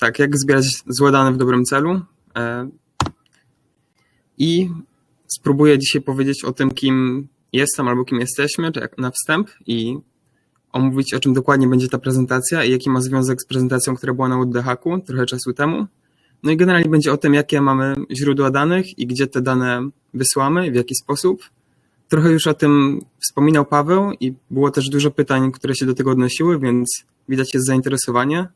tak, jak zbierać złe dane w dobrym celu. E, I spróbuję dzisiaj powiedzieć o tym, kim jestem albo kim jesteśmy, tak na wstęp i omówić, o czym dokładnie będzie ta prezentacja i jaki ma związek z prezentacją, która była na WDHaku trochę czasu temu. No i generalnie będzie o tym, jakie mamy źródła danych i gdzie te dane wysyłamy, w jaki sposób. Trochę już o tym wspominał Paweł i było też dużo pytań, które się do tego odnosiły, więc widać jest zainteresowanie.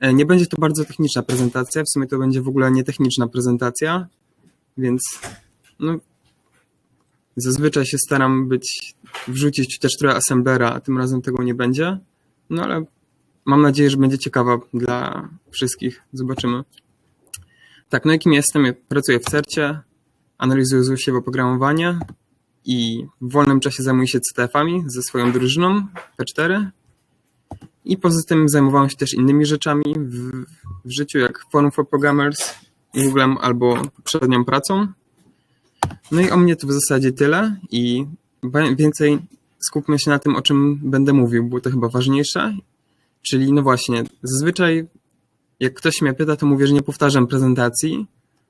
E, Nie będzie to bardzo techniczna prezentacja, w sumie to będzie w ogóle nietechniczna prezentacja, więc no, zazwyczaj się staram być, wrzucić też trochę assemblera, a tym razem tego nie będzie, no ale mam nadzieję, że będzie ciekawa dla wszystkich. Zobaczymy. Tak, no i kim jestem? Pracuję w CERCie, analizuję złośliwe oprogramowanie i w wolnym czasie zajmuję się CTF-ami ze swoją drużyną P4. I poza tym zajmowałem się też innymi rzeczami w, w życiu, jak Forum for Programmers, Googlem albo poprzednią pracą. No i o mnie to w zasadzie tyle i więcej skupmy się na tym, o czym będę mówił, bo to chyba ważniejsze. Czyli no właśnie, zazwyczaj jak ktoś mnie pyta, to mówię, że nie powtarzam prezentacji,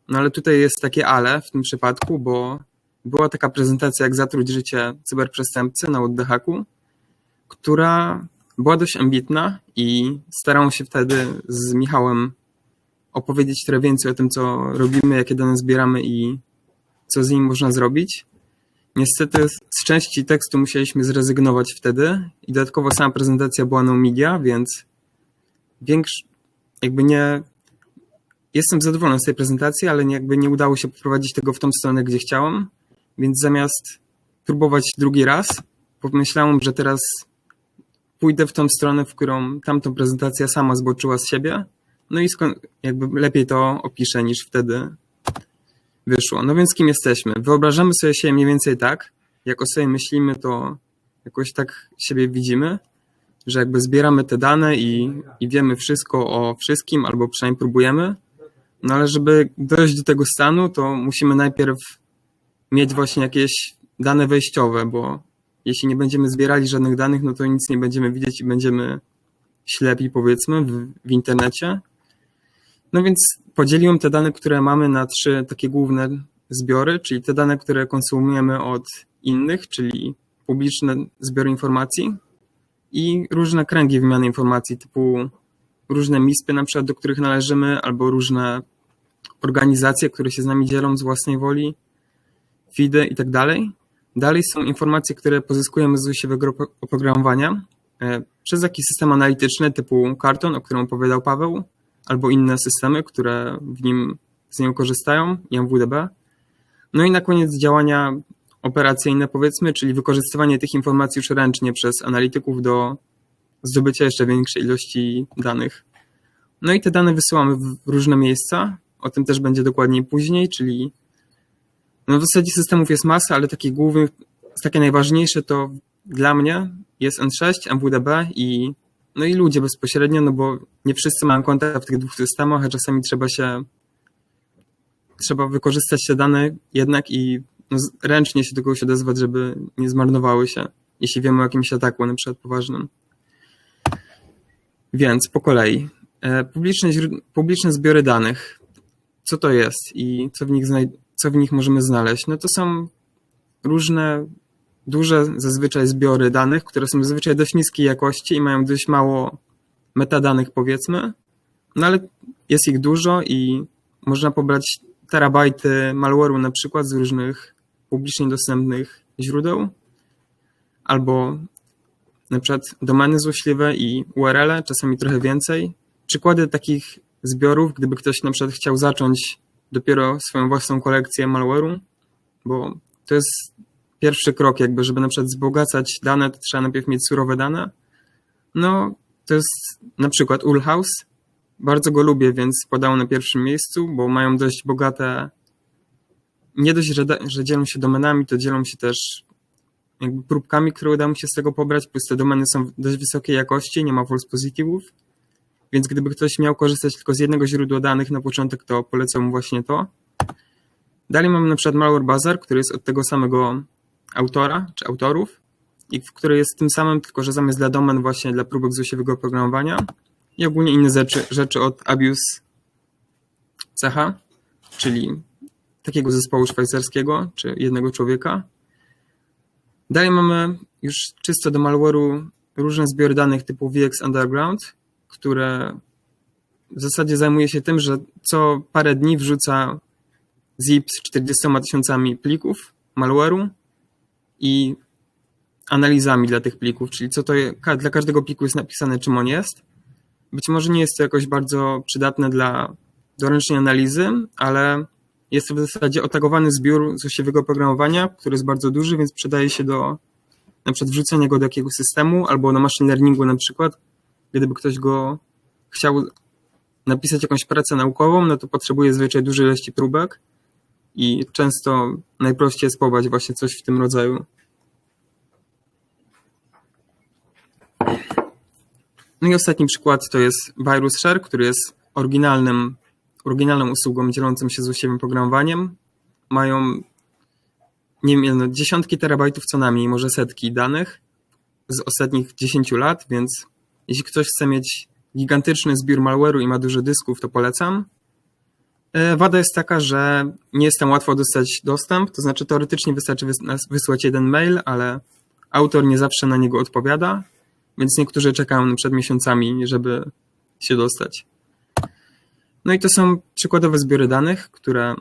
no ale tutaj jest takie ale w tym przypadku, bo była taka prezentacja jak zatruć życie cyberprzestępcy na UDH-ku, która była dość ambitna i starałem się wtedy z Michałem opowiedzieć trochę więcej o tym, co robimy, jakie dane zbieramy i co z nimi można zrobić. Niestety z części tekstu musieliśmy zrezygnować wtedy i dodatkowo sama prezentacja była no media, więc większy, jakby nie jestem zadowolony z tej prezentacji, ale jakby nie udało się poprowadzić tego w tą stronę, gdzie chciałem, więc zamiast próbować drugi raz, pomyślałem, że teraz pójdę w tą stronę, w którą tamtą prezentacja sama zboczyła z siebie, no i jakby lepiej to opiszę niż wtedy wyszło. No więc kim jesteśmy? Wyobrażamy sobie siebie mniej więcej tak, jak o sobie myślimy, to jakoś tak siebie widzimy, że jakby zbieramy te dane i, i wiemy wszystko o wszystkim, albo przynajmniej próbujemy. No ale żeby dojść do tego stanu, to musimy najpierw mieć właśnie jakieś dane wejściowe, bo jeśli nie będziemy zbierali żadnych danych, no to nic nie będziemy widzieć i będziemy ślepi, powiedzmy, w, w internecie. No więc podzieliłem te dane, które mamy na trzy takie główne zbiory, czyli te dane, które konsumujemy od innych, czyli publiczne zbiory informacji i różne kręgi wymiany informacji, typu różne MISPy na przykład, do których należymy, albo różne organizacje, które się z nami dzielą z własnej woli, FIDE i tak dalej. Dalej są informacje, które pozyskujemy z złośliwego oprogramowania e, przez jakiś system analityczny typu Karton, o którym opowiadał Paweł, albo inne systemy, które w nim z niego korzystają, IMWDB. No i na koniec działania operacyjne, powiedzmy, czyli wykorzystywanie tych informacji już ręcznie przez analityków do zdobycia jeszcze większej ilości danych. No i te dane wysyłamy w różne miejsca. O tym też będzie dokładniej później, czyli no w zasadzie systemów jest masa, ale takich głównych, takie najważniejsze to dla mnie jest N6, MWDB i no i ludzie bezpośrednio, no bo nie wszyscy mają konta w tych dwóch systemach, a czasami trzeba się trzeba wykorzystać te dane jednak i no, ręcznie się do kogoś odezwać, żeby nie zmarnowały się, jeśli wiemy o jakimś ataku, na przykład poważnym. Więc po kolei. Publiczne, publiczne zbiory danych. Co to jest i co w, nich co w nich możemy znaleźć? No to są różne, duże zazwyczaj zbiory danych, które są zazwyczaj dość niskiej jakości i mają dość mało metadanych, powiedzmy. No ale jest ich dużo i można pobrać terabajty malware'u na przykład z różnych publicznie dostępnych źródeł, albo na przykład domeny złośliwe i URL, czasami trochę więcej. Przykłady takich zbiorów, gdyby ktoś na przykład chciał zacząć dopiero swoją własną kolekcję malware'u, bo to jest pierwszy krok, jakby, żeby na przykład wzbogacać dane, to trzeba najpierw mieć surowe dane. No, to jest na przykład Ulhouse. Bardzo go lubię, więc podał na pierwszym miejscu, bo mają dość bogate. Nie dość, że, że dzielą się domenami, to dzielą się też jakby próbkami, które udało mi się z tego pobrać, plus te domeny są dość wysokiej jakości, nie ma false positive'ów, więc gdyby ktoś miał korzystać tylko z jednego źródła danych na początek, to polecam mu właśnie to. Dalej mamy na przykład Malware Bazaar, który jest od tego samego autora, czy autorów, i który jest tym samym, tylko że zamiast dla domen właśnie dla próbek złośliwego oprogramowania. i ogólnie inne rzeczy, rzeczy od Abuse CH, czyli takiego zespołu szwajcarskiego, czy jednego człowieka. Dalej mamy już czysto do malware'u różne zbiory danych typu VX Underground, które w zasadzie zajmuje się tym, że co parę dni wrzuca zip z 40 tysiącami plików malware'u i analizami dla tych plików, czyli co to dla każdego pliku jest napisane, czym on jest. Być może nie jest to jakoś bardzo przydatne dla doręcznej analizy, ale jest to w zasadzie otagowany zbiór złośliwego oprogramowania, który jest bardzo duży, więc przydaje się do na przykład wrzucenia go do jakiegoś systemu albo na machine learningu na przykład, gdyby ktoś go chciał napisać jakąś pracę naukową, no to potrzebuje zazwyczaj dużej ilości próbek i często najprościej jest pobrać właśnie coś w tym rodzaju. No i ostatni przykład to jest Virus Share, który jest oryginalnym, oryginalną usługą dzielącą się złośliwym programowaniem. Mają nie wiem, no, dziesiątki terabajtów co najmniej, może setki danych z ostatnich 10 lat, więc jeśli ktoś chce mieć gigantyczny zbiór malware'u i ma dużo dysków, to polecam. E, Wada jest taka, że nie jest tam łatwo dostać dostęp, to znaczy teoretycznie wystarczy wys- wysłać jeden mail, ale autor nie zawsze na niego odpowiada, więc niektórzy czekają przed miesiącami, żeby się dostać. No i to są przykładowe zbiory danych, które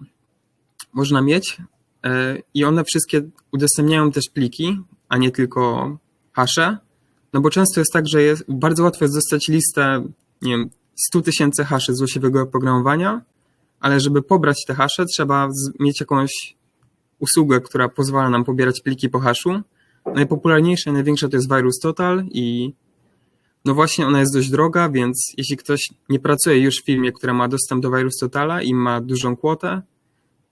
można mieć e, i one wszystkie udostępniają też pliki, a nie tylko hasze, no bo często jest tak, że jest, bardzo łatwo jest dostać listę, nie wiem, 100 tysięcy haszy złośliwego oprogramowania, ale żeby pobrać te hasze, trzeba mieć jakąś usługę, która pozwala nam pobierać pliki po haszu. Najpopularniejsza i największa to jest Virus Total i no właśnie ona jest dość droga, więc jeśli ktoś nie pracuje już w firmie, która ma dostęp do Virus Totala i ma dużą kwotę,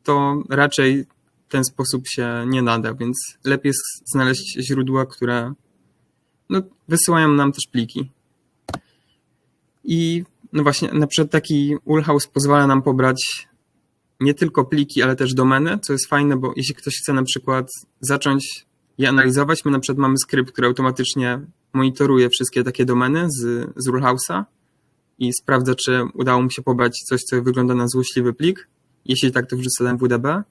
to raczej ten sposób się nie nada, więc lepiej jest znaleźć źródła, które no, wysyłają nam też pliki. I no właśnie, na przykład taki Ulhouse pozwala nam pobrać nie tylko pliki, ale też domeny, co jest fajne, bo jeśli ktoś chce na przykład zacząć je analizować, my na przykład mamy skrypt, który automatycznie monitoruje wszystkie takie domeny z, z i sprawdza, czy udało mu się pobrać coś, co wygląda na złośliwy plik. Jeśli tak, to wrzuca do MWDB.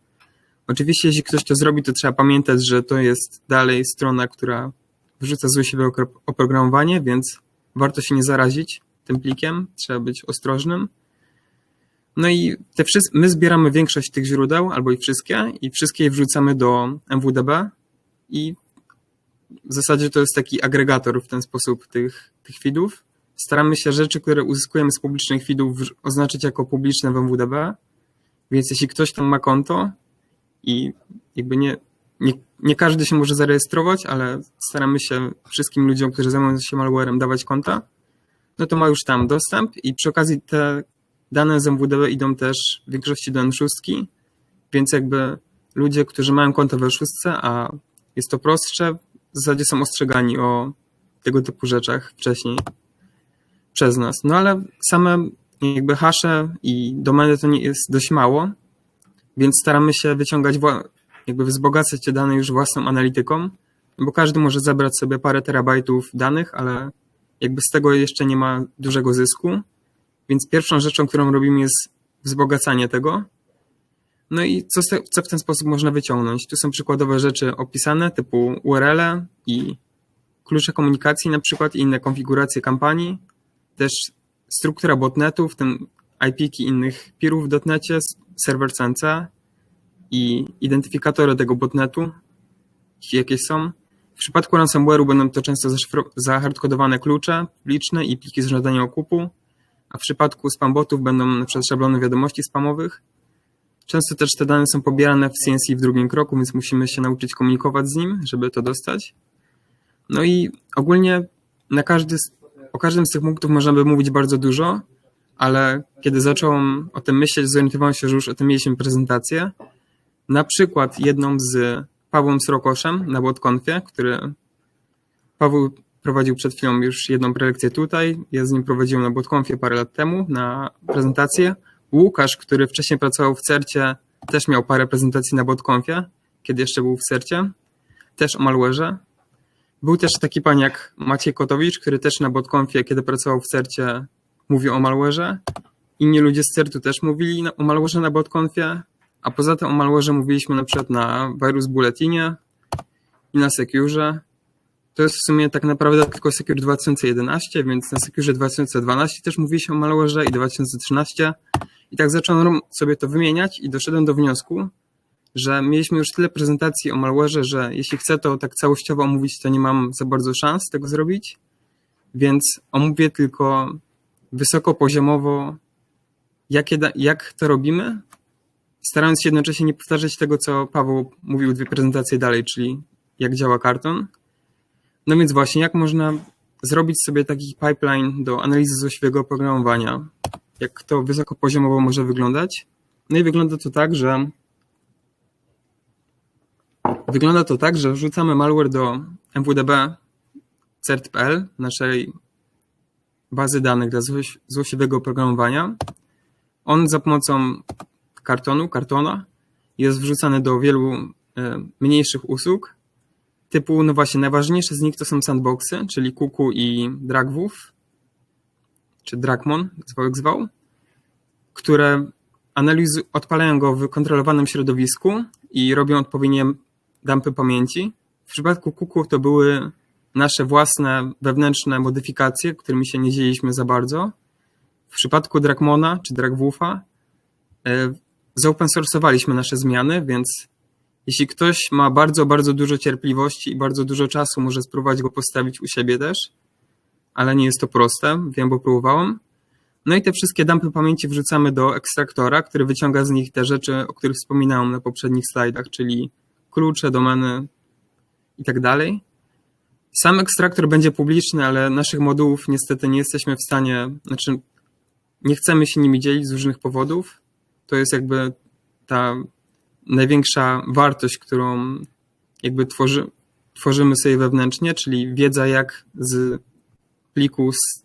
Oczywiście, jeśli ktoś to zrobi, to trzeba pamiętać, że to jest dalej strona, która wrzuca złośliwe okro- oprogramowanie, więc warto się nie zarazić tym plikiem, trzeba być ostrożnym. No i te wszystkie, my zbieramy większość tych źródeł, albo i wszystkie, i wszystkie je wrzucamy do MWDB i w zasadzie to jest taki agregator w ten sposób tych, tych feedów. Staramy się rzeczy, które uzyskujemy z publicznych feedów oznaczyć jako publiczne w MWDB, więc jeśli ktoś tam ma konto i jakby nie, nie, nie każdy się może zarejestrować, ale staramy się wszystkim ludziom, którzy zajmują się malwarem dawać konta, no to ma już tam dostęp i przy okazji te dane z MWDB idą też w większości do N6, więc jakby ludzie, którzy mają konto w N6, a jest to prostsze, w zasadzie są ostrzegani o tego typu rzeczach wcześniej przez nas. No ale same jakby hasze i domeny to nie jest dość mało, więc staramy się wyciągać, jakby wzbogacać te dane już własną analityką, bo każdy może zebrać sobie parę terabajtów danych, ale jakby z tego jeszcze nie ma dużego zysku. Więc pierwszą rzeczą, którą robimy jest wzbogacanie tego. No i co, co w ten sposób można wyciągnąć? Tu są przykładowe rzeczy opisane, typu URL i klucze komunikacji na przykład i inne konfiguracje kampanii. Też struktura botnetu, w tym IP-ki innych peerów w dotnecie, serwer CNC i identyfikatory tego botnetu, jakieś są. W przypadku ransomware'u będą to często zahardkodowane klucze publiczne i pliki z żądaniem okupu, a w przypadku spambotów będą przykład szablony wiadomości spamowych. Często też te dane są pobierane w CNC w drugim kroku, więc musimy się nauczyć komunikować z nim, żeby to dostać. No i ogólnie na każdy o każdym z tych punktów można by mówić bardzo dużo, ale kiedy zacząłem o tym myśleć, zorientowałem się, że już o tym mieliśmy prezentację. Na przykład jedną z Pawłem Srokoszem na BotConfie, który Paweł prowadził przed chwilą już jedną prelekcję tutaj. Ja z nim prowadziłem na BotConfie parę lat temu na prezentację. Łukasz, który wcześniej pracował w CERCie, też miał parę prezentacji na BotConfie, kiedy jeszcze był w CERCie, też o malware'ze. Był też taki pan jak Maciej Kotowicz, który też na BotConfie, kiedy pracował w CERCie, mówił o malware'ze. Inni ludzie z CERT-u też mówili o malware'ze na BotConfie, a poza tym o malware'ze mówiliśmy na przykład na Virus Bulletinie i na Secure. To jest w sumie tak naprawdę tylko Secure 2011, więc na Secure 2012 też mówi się o malware'ze i 2013. I tak zacząłem sobie to wymieniać i doszedłem do wniosku, że mieliśmy już tyle prezentacji o malware'ze, że jeśli chcę to tak całościowo omówić, to nie mam za bardzo szans tego zrobić, więc omówię tylko wysokopoziomowo, da- jak to robimy, starając się jednocześnie nie powtarzać tego, co Paweł mówił dwie prezentacje dalej, czyli jak działa karton. No więc właśnie, jak można zrobić sobie taki pipeline do analizy złośliwego oprogramowania, jak to wysokopoziomowo może wyglądać. No i wygląda to tak, że wygląda to tak, że wrzucamy malware do MWDB cert.pl, naszej bazy danych dla złoś- złośliwego oprogramowania. On za pomocą kartonu, kartona jest wrzucany do wielu e, mniejszych usług, typu, no właśnie, najważniejsze z nich to są sandboxy, czyli Kuku i Dragwów, czy Dragmon, jak zwał, które analiz odpalają go w kontrolowanym środowisku i robią odpowiednie dumpy pamięci. W przypadku Kuku to były nasze własne wewnętrzne modyfikacje, którymi się nie dzieliliśmy za bardzo. W przypadku Dragmona czy Dragwufa zopen source'owaliśmy nasze zmiany, więc jeśli ktoś ma bardzo, bardzo dużo cierpliwości i bardzo dużo czasu, może spróbować go postawić u siebie też, ale nie jest to proste, wiem, bo próbowałem. No i te wszystkie dumpy pamięci wrzucamy do ekstraktora, który wyciąga z nich te rzeczy, o których wspominałem na poprzednich slajdach, czyli klucze, domeny i tak dalej. Sam ekstraktor będzie publiczny, ale naszych modułów niestety nie jesteśmy w stanie, znaczy nie chcemy się nimi dzielić z różnych powodów. To jest jakby ta największa wartość, którą jakby tworzy, tworzymy sobie wewnętrznie, czyli wiedza, jak z pliku z,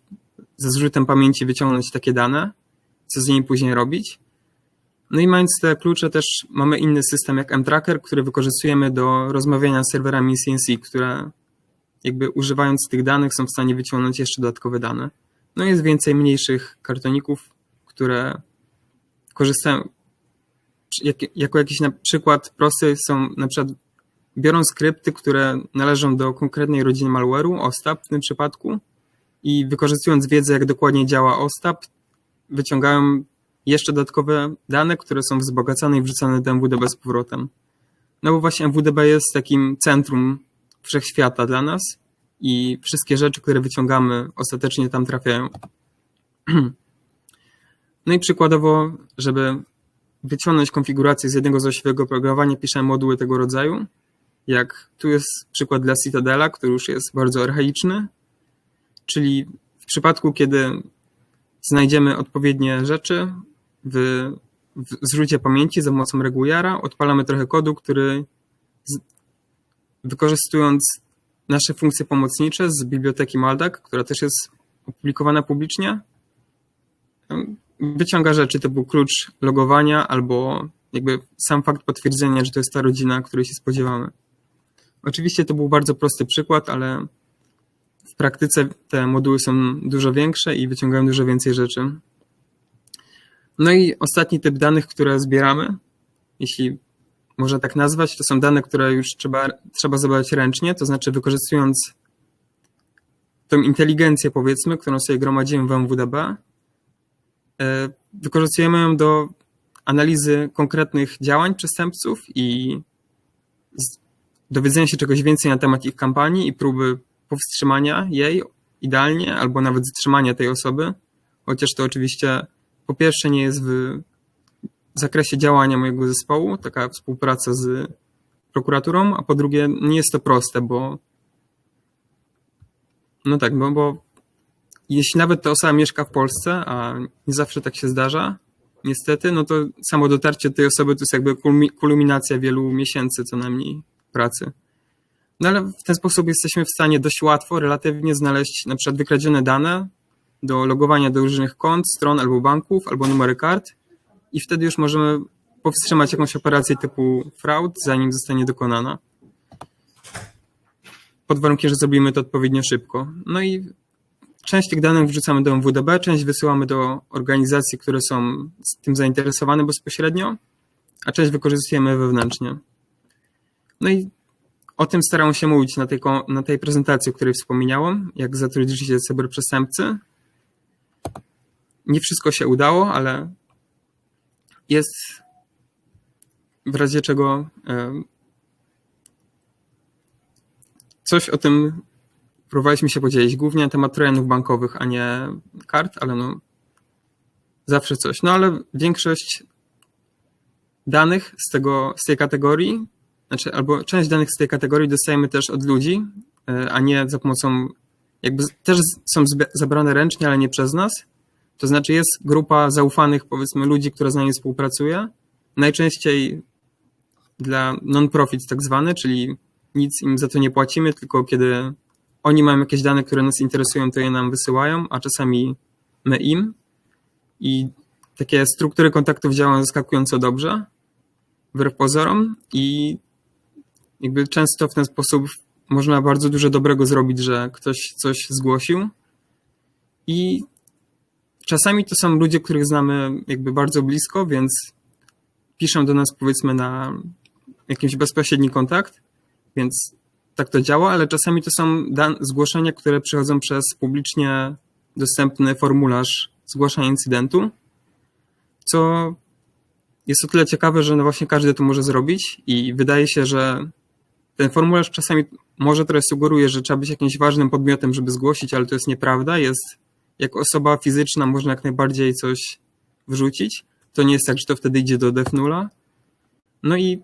ze zrzutem pamięci wyciągnąć takie dane, co z nimi później robić. No i mając te klucze też mamy inny system jak mTracker, który wykorzystujemy do rozmawiania z serwerami CNC, które jakby używając tych danych są w stanie wyciągnąć jeszcze dodatkowe dane. No jest więcej mniejszych kartoników, które korzystają, jak, jako jakiś na przykład prosty są na przykład biorą skrypty, które należą do konkretnej rodziny malware'u, OSTAP w tym przypadku i wykorzystując wiedzę, jak dokładnie działa OSTAP, wyciągają jeszcze dodatkowe dane, które są wzbogacane i wrzucane do MWDB z powrotem. No bo właśnie MWDB jest takim centrum wszechświata dla nas i wszystkie rzeczy, które wyciągamy, ostatecznie tam trafiają. No i przykładowo, żeby wyciągnąć konfigurację z jednego złośliwego oprogramowania, piszę moduły tego rodzaju. Jak tu jest przykład dla Citadela, który już jest bardzo archaiczny, czyli w przypadku, kiedy znajdziemy odpowiednie rzeczy w, w zrzucie pamięci za pomocą regulara, odpalamy trochę kodu, który z, wykorzystując nasze funkcje pomocnicze z biblioteki Maldak, która też jest opublikowana publicznie, wyciąga rzeczy typu klucz logowania albo jakby sam fakt potwierdzenia, że to jest ta rodzina, której się spodziewamy. Oczywiście to był bardzo prosty przykład, ale w praktyce te moduły są dużo większe i wyciągają dużo więcej rzeczy. No i ostatni typ danych, które zbieramy, jeśli można tak nazwać, to są dane, które już trzeba, trzeba zebrać ręcznie, to znaczy wykorzystując tą inteligencję, powiedzmy, którą sobie gromadzimy w MWDB, wykorzystujemy ją do analizy konkretnych działań przestępców i dowiedzenia się czegoś więcej na temat ich kampanii i próby powstrzymania jej idealnie, albo nawet zatrzymania tej osoby, chociaż to oczywiście po pierwsze nie jest w zakresie działania mojego zespołu, taka współpraca z prokuraturą, a po drugie nie jest to proste, bo no tak, bo, bo jeśli nawet ta osoba mieszka w Polsce, a nie zawsze tak się zdarza, niestety, no to samo dotarcie do tej osoby to jest jakby kulminacja wielu miesięcy co najmniej pracy. No ale w ten sposób jesteśmy w stanie dość łatwo, relatywnie znaleźć na przykład wykradzione dane do logowania do różnych kont, stron albo banków, albo numery kart i wtedy już możemy powstrzymać jakąś operację typu fraud, zanim zostanie dokonana. Pod warunkiem, że zrobimy to odpowiednio szybko. No i część tych danych wrzucamy do MWDB, część wysyłamy do organizacji, które są tym zainteresowane bezpośrednio, a część wykorzystujemy wewnętrznie. No i o tym starałem się mówić na tej, na tej prezentacji, o której wspomniałem, jak zatrudnić się cyberprzestępcy. Nie wszystko się udało, ale jest w razie czego coś o tym próbowaliśmy się podzielić. Głównie na temat trojanów bankowych, a nie kart, ale no zawsze coś. No ale większość danych z, tego, z tej kategorii, znaczy albo część danych z tej kategorii dostajemy też od ludzi, e, a nie za pomocą, jakby też są zabrane ręcznie, ale nie przez nas. To znaczy jest grupa zaufanych, powiedzmy, ludzi, która z nami współpracuje. Najczęściej dla non-profit tak zwany, czyli nic im za to nie płacimy, tylko kiedy oni mają jakieś dane, które nas interesują, to je nam wysyłają, a czasami my im. I takie struktury kontaktów działają zaskakująco dobrze, wbrew pozorom i jakby często w ten sposób można bardzo dużo dobrego zrobić, że ktoś coś zgłosił i czasami to są ludzie, których znamy jakby bardzo blisko, więc piszą do nas powiedzmy na jakiś bezpośredni kontakt, więc tak to działa, ale czasami to są zgłoszenia, które przychodzą przez publicznie dostępny formularz zgłaszania incydentu, co jest o tyle ciekawe, że no właśnie każdy to może zrobić i wydaje się, że ten formularz czasami może trochę sugeruje, że trzeba być jakimś ważnym podmiotem, żeby zgłosić, ale to jest nieprawda. Jest jako osoba fizyczna można jak najbardziej coś wrzucić. To nie jest tak, że to wtedy idzie do Defnula. No i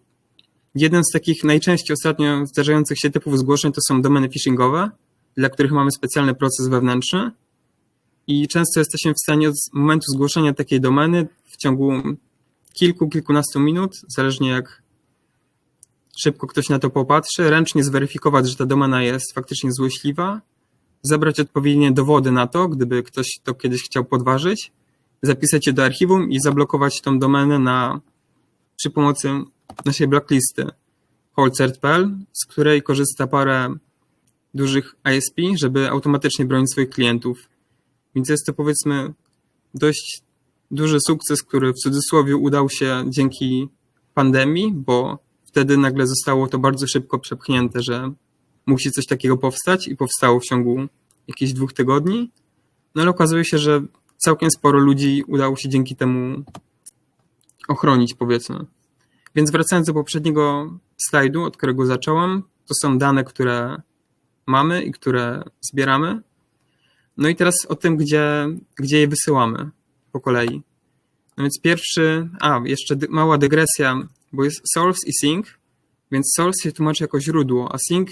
jeden z takich najczęściej ostatnio zdarzających się typów zgłoszeń to są domeny phishingowe, dla których mamy specjalny proces wewnętrzny. I często jesteśmy w stanie od momentu zgłoszenia takiej domeny w ciągu kilku, kilkunastu minut, zależnie jak szybko ktoś na to popatrzy, ręcznie zweryfikować, że ta domena jest faktycznie złośliwa, zebrać odpowiednie dowody na to, gdyby ktoś to kiedyś chciał podważyć, zapisać je do archiwum i zablokować tą domenę na, przy pomocy naszej blacklisty holdcert.pl, z której korzysta parę dużych ISP, żeby automatycznie bronić swoich klientów. Więc jest to powiedzmy dość duży sukces, który w cudzysłowie udał się dzięki pandemii, bo wtedy nagle zostało to bardzo szybko przepchnięte, że musi coś takiego powstać i powstało w ciągu jakichś dwóch tygodni. No ale okazuje się, że całkiem sporo ludzi udało się dzięki temu ochronić, powiedzmy. Więc wracając do poprzedniego slajdu, od którego zacząłem, to są dane, które mamy i które zbieramy. No i teraz o tym, gdzie, gdzie je wysyłamy po kolei. No więc pierwszy, a jeszcze mała dygresja, bo jest source i sync, więc source się tłumaczy jako źródło, a sync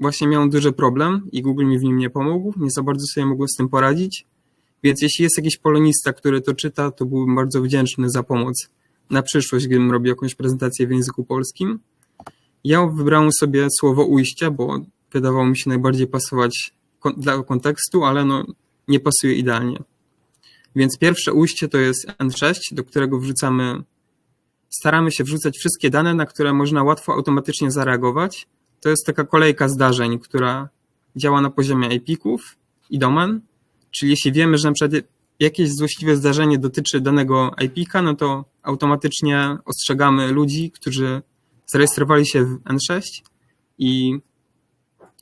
właśnie miał duży problem i Google mi w nim nie pomógł, nie za bardzo sobie mogłem z tym poradzić, więc jeśli jest jakiś polonista, który to czyta, to byłbym bardzo wdzięczny za pomoc na przyszłość, gdybym robił jakąś prezentację w języku polskim. Ja wybrałem sobie słowo ujście, bo wydawało mi się najbardziej pasować dla kontekstu, ale no nie pasuje idealnie. Więc pierwsze ujście to jest N6, do którego wrzucamy, staramy się wrzucać wszystkie dane, na które można łatwo automatycznie zareagować. To jest taka kolejka zdarzeń, która działa na poziomie IP-ków i domen. Czyli jeśli wiemy, że na przykład jakieś złośliwe zdarzenie dotyczy danego IP-ka, no to automatycznie ostrzegamy ludzi, którzy zarejestrowali się w N6 i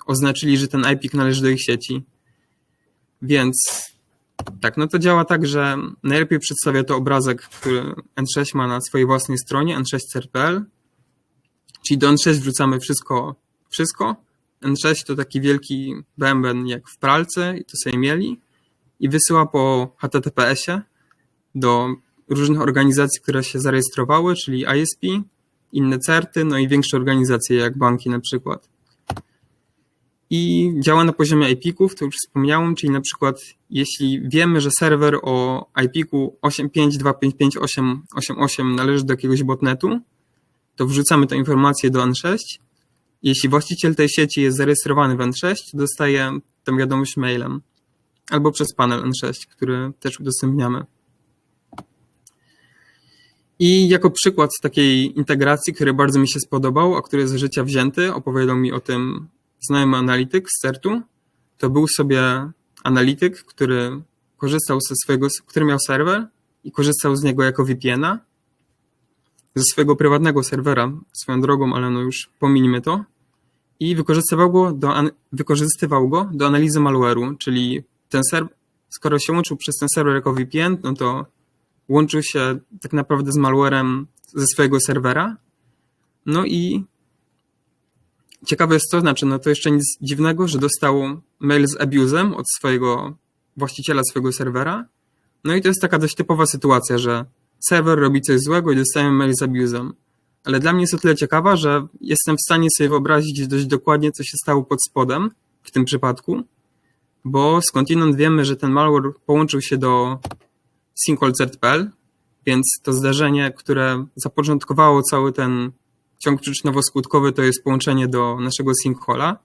oznaczyli, że ten IP należy do ich sieci. Więc tak, no to działa tak, że najlepiej przedstawia to obrazek, który N6 ma na swojej własnej stronie, n6.pl. Czyli do N6 wrzucamy wszystko, wszystko. N6 to taki wielki bęben jak w pralce i to sobie mieli i wysyła po HTTPS-ie do różnych organizacji, które się zarejestrowały, czyli ISP, inne certy, no i większe organizacje jak banki na przykład. I działa na poziomie IP-ków, to już wspomniałem, czyli na przykład jeśli wiemy, że serwer o IP-ku 8525588 należy do jakiegoś botnetu, to wrzucamy tę informację do N6. Jeśli właściciel tej sieci jest zarejestrowany w N6, to dostaje tę wiadomość mailem albo przez panel N6, który też udostępniamy. I jako przykład takiej integracji, który bardzo mi się spodobał, a który z życia wzięty, opowiadał mi o tym znajomy analityk z CERT-u, to był sobie analityk, który korzystał ze swojego, który miał serwer i korzystał z niego jako VPN-a, ze swojego prywatnego serwera, swoją drogą, ale no już pominimy to, i wykorzystywał go do, wykorzystywał go do analizy malware'u, czyli ten serwer, skoro się łączył przez ten serwer jako VPN, no to łączył się tak naprawdę z malwarem ze swojego serwera. No i ciekawe jest to, znaczy, no to jeszcze nic dziwnego, że dostał mail z abusem od swojego właściciela swojego serwera. No i to jest taka dość typowa sytuacja, że serwer robi coś złego i dostajemy mail z abusem. Ale dla mnie jest o tyle ciekawa, że jestem w stanie sobie wyobrazić dość dokładnie, co się stało pod spodem w tym przypadku, bo skądinąd wiemy, że ten malware połączył się do syncall.pl, więc to zdarzenie, które zapoczątkowało cały ten ciąg przyczynowo-skutkowy, to jest połączenie do naszego syncalla.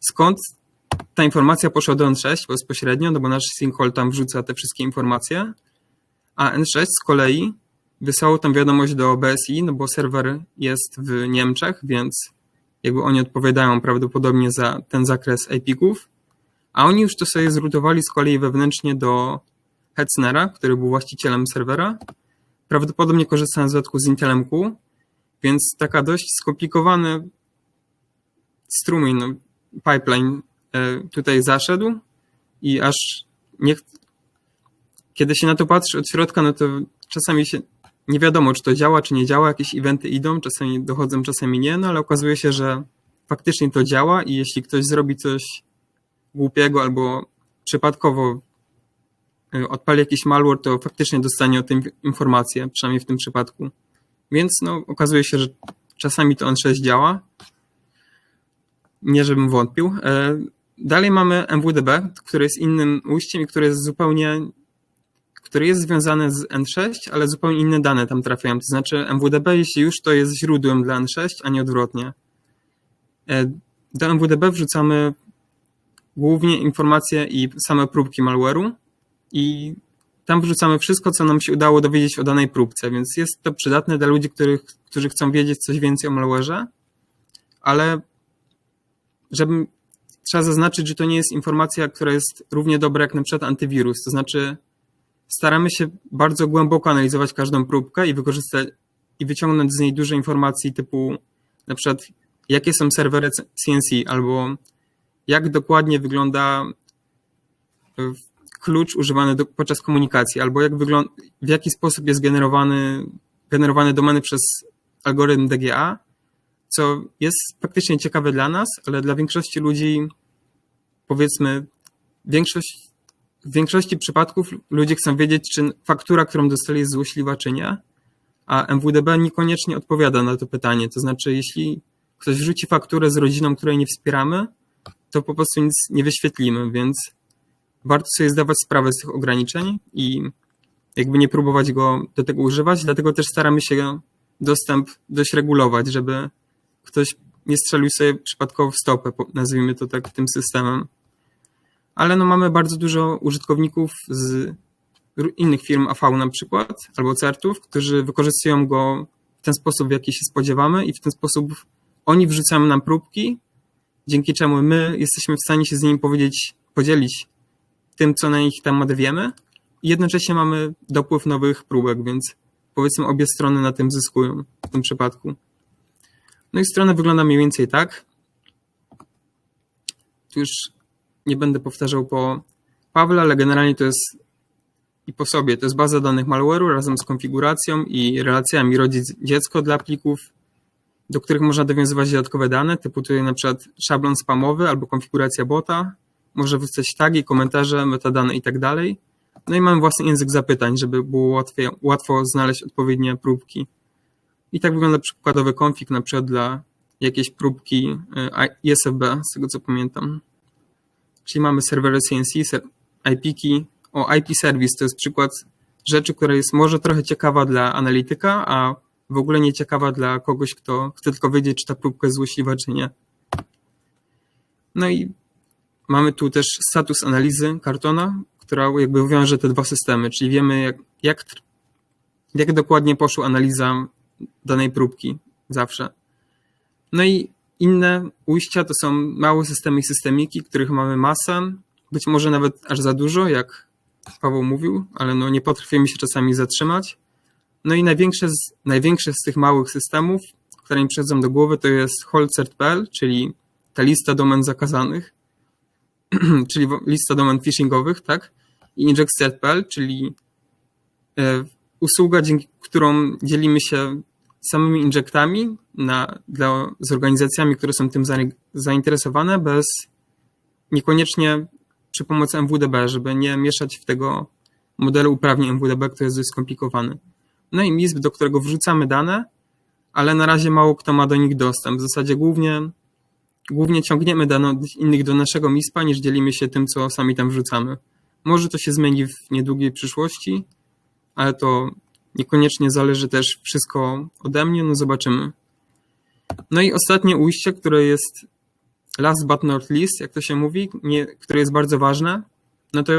Skąd ta informacja poszła do N6 bezpośrednio, no bo nasz synchol tam wrzuca te wszystkie informacje, a N6 z kolei wysłało tam wiadomość do BSI, no bo serwer jest w Niemczech, więc jakby oni odpowiadają prawdopodobnie za ten zakres IP-ków, a oni już to sobie zrutowali z kolei wewnętrznie do Hetznera, który był właścicielem serwera, prawdopodobnie korzystając w dodatku z Intelem Q, więc taka dość skomplikowany strumień, no, pipeline e, tutaj zaszedł i aż nie, kiedy się na to patrzy od środka, no to czasami się nie wiadomo, czy to działa, czy nie działa, jakieś eventy idą, czasami dochodzą, czasami nie, no ale okazuje się, że faktycznie to działa i jeśli ktoś zrobi coś głupiego albo przypadkowo odpali jakiś malware, to faktycznie dostanie o tym informację, przynajmniej w tym przypadku. Więc no, okazuje się, że czasami to on6 działa. Nie, żebym wątpił. E, Dalej mamy MWDB, który jest innym ujściem i który jest zupełnie, który jest związany z N6, ale zupełnie inne dane tam trafiają. To znaczy MWDB, jeśli już, to jest źródłem dla N6, a nie odwrotnie. E, Do MWDB wrzucamy głównie informacje i same próbki malware'u i tam wrzucamy wszystko, co nam się udało dowiedzieć o danej próbce, więc jest to przydatne dla ludzi, których, którzy chcą wiedzieć coś więcej o malware'ze, ale żeby, trzeba zaznaczyć, że to nie jest informacja, która jest równie dobra jak na przykład antywirus, to znaczy staramy się bardzo głęboko analizować każdą próbkę i wykorzystać i wyciągnąć z niej dużo informacji typu na przykład jakie są serwery CNC albo jak dokładnie wygląda klucz używany do, podczas komunikacji, albo jak w jaki sposób jest generowany, generowane domeny przez algorytm DGA, co jest faktycznie ciekawe dla nas, ale dla większości ludzi, powiedzmy, większość, w większości przypadków ludzie chcą wiedzieć, czy faktura, którą dostali jest złośliwa, czy nie, a MWDB niekoniecznie odpowiada na to pytanie. To znaczy, jeśli ktoś wrzuci fakturę z rodziną, której nie wspieramy, to po prostu nic nie wyświetlimy, więc warto sobie zdawać sprawę z tych ograniczeń i jakby nie próbować go do tego używać, dlatego też staramy się dostęp dość regulować, żeby ktoś nie strzelił sobie przypadkowo w stopę, nazwijmy to tak tym systemem. Ale no mamy bardzo dużo użytkowników z innych firm AV na przykład, albo CERTów, którzy wykorzystują go w ten sposób, w jaki się spodziewamy i w ten sposób oni wrzucają nam próbki, dzięki czemu my jesteśmy w stanie się z nimi powiedzieć, podzielić tym, co na ich temat wiemy i jednocześnie mamy dopływ nowych próbek, więc powiedzmy obie strony na tym zyskują w tym przypadku. No i strona wygląda mniej więcej tak. Tu już nie będę powtarzał po Pawle, ale generalnie to jest i po sobie. To jest baza danych malware'u razem z konfiguracją i relacjami rodzic-dziecko dla plików, do których można dowiązywać dodatkowe dane, typu tutaj na przykład szablon spamowy albo konfiguracja bota, może wrzucać tagi, komentarze, metadane i tak dalej. No i mamy własny język zapytań, żeby było łatwiej, łatwo znaleźć odpowiednie próbki. I tak wygląda przykładowy konfig na przykład dla jakiejś próbki ISFB, z tego co pamiętam. Czyli mamy serwery CNC, IP-ki. O, IP Service to jest przykład rzeczy, która jest może trochę ciekawa dla analityka, a w ogóle nie ciekawa dla kogoś, kto chce tylko wiedzieć, czy ta próbka jest złośliwa, czy nie. No i mamy tu też status analizy kartona, która jakby wiąże te dwa systemy, czyli wiemy, jak, jak, jak dokładnie poszła analiza danej próbki zawsze. No i inne ujścia to są małe systemy i systemiki, których mamy masę. być może nawet aż za dużo, jak Paweł mówił, ale no nie potrafimy się czasami zatrzymać. No i największe z, największe z tych małych systemów, które mi przychodzą do głowy, to jest holcert.pl, czyli ta lista domen zakazanych, czyli lista domen phishingowych, tak? I inject.pl, czyli e, usługa, dzięki którą dzielimy się samymi injectami na, dla, z organizacjami, które są tym za- zainteresowane, bez niekoniecznie przy pomocy MWDB, żeby nie mieszać w tego modelu uprawnień MWDB, który jest dość skomplikowany. No i MISP, do którego wrzucamy dane, ale na razie mało kto ma do nich dostęp. W zasadzie głównie, głównie ciągniemy dane od innych do naszego MISPa, niż dzielimy się tym, co sami tam wrzucamy. Może to się zmieni w niedługiej przyszłości, ale to niekoniecznie zależy też wszystko ode mnie, no zobaczymy. No i ostatnie ujście, które jest last but not least, jak to się mówi, nie, które jest bardzo ważne, no to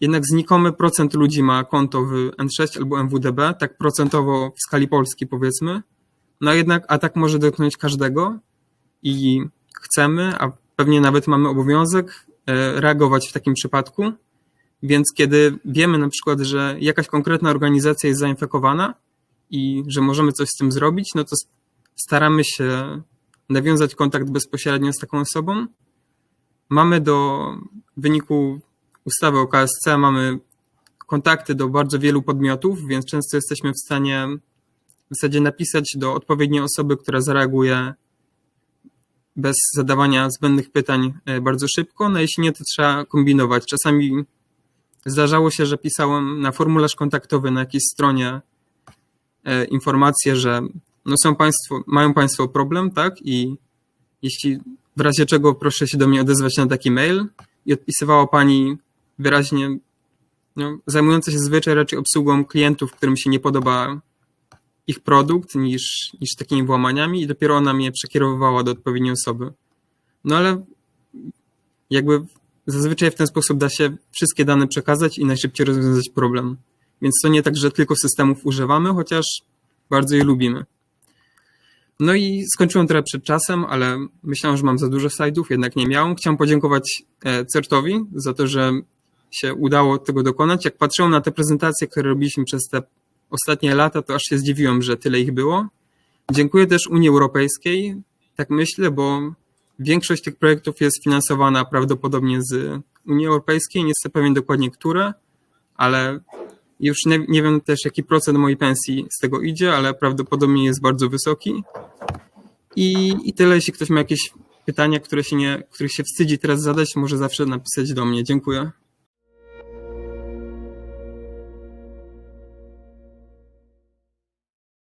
jednak znikomy procent ludzi ma konto w N6 albo MWDB, tak procentowo w skali Polski powiedzmy. No jednak atak może dotknąć każdego i chcemy, a pewnie nawet mamy obowiązek e, reagować w takim przypadku. Więc kiedy wiemy na przykład, że jakaś konkretna organizacja jest zainfekowana i że możemy coś z tym zrobić, no to staramy się nawiązać kontakt bezpośrednio z taką osobą. Mamy do wyniku ustawy o KSC mamy kontakty do bardzo wielu podmiotów, więc często jesteśmy w stanie w zasadzie napisać do odpowiedniej osoby, która zareaguje bez zadawania zbędnych pytań e, bardzo szybko. No jeśli nie, to trzeba kombinować. Czasami zdarzało się, że pisałem na formularz kontaktowy na jakiejś stronie e, informację, że no są państwo, mają Państwo problem, tak? I jeśli w razie czego proszę się do mnie odezwać na taki mail i odpisywała Pani wyraźnie no, zajmująca się zazwyczaj raczej obsługą klientów, którym się nie podoba ich produkt niż, niż takimi włamaniami i dopiero ona mnie przekierowywała do odpowiedniej osoby. No ale jakby zazwyczaj w ten sposób da się wszystkie dane przekazać i najszybciej rozwiązać problem. Więc to nie tak, że tylko systemów używamy, chociaż bardzo je lubimy. No i skończyłem trochę przed czasem, ale myślałem, że mam za dużo slajdów, jednak nie miałem. Chciałem podziękować e, CERT-owi za to, że się udało tego dokonać. Jak patrzyłem na te prezentacje, które robiliśmy przez te ostatnie lata, to aż się zdziwiłem, że tyle ich było. Dziękuję też Unii Europejskiej, tak myślę, bo większość tych projektów jest finansowana prawdopodobnie z Unii Europejskiej, nie jestem pewien dokładnie które, ale już nie, nie wiem też jaki procent mojej pensji z tego idzie, ale prawdopodobnie jest bardzo wysoki. I, i tyle, jeśli ktoś ma jakieś pytania, które się nie, których się wstydzi teraz zadać, może zawsze napisać do mnie. Dziękuję.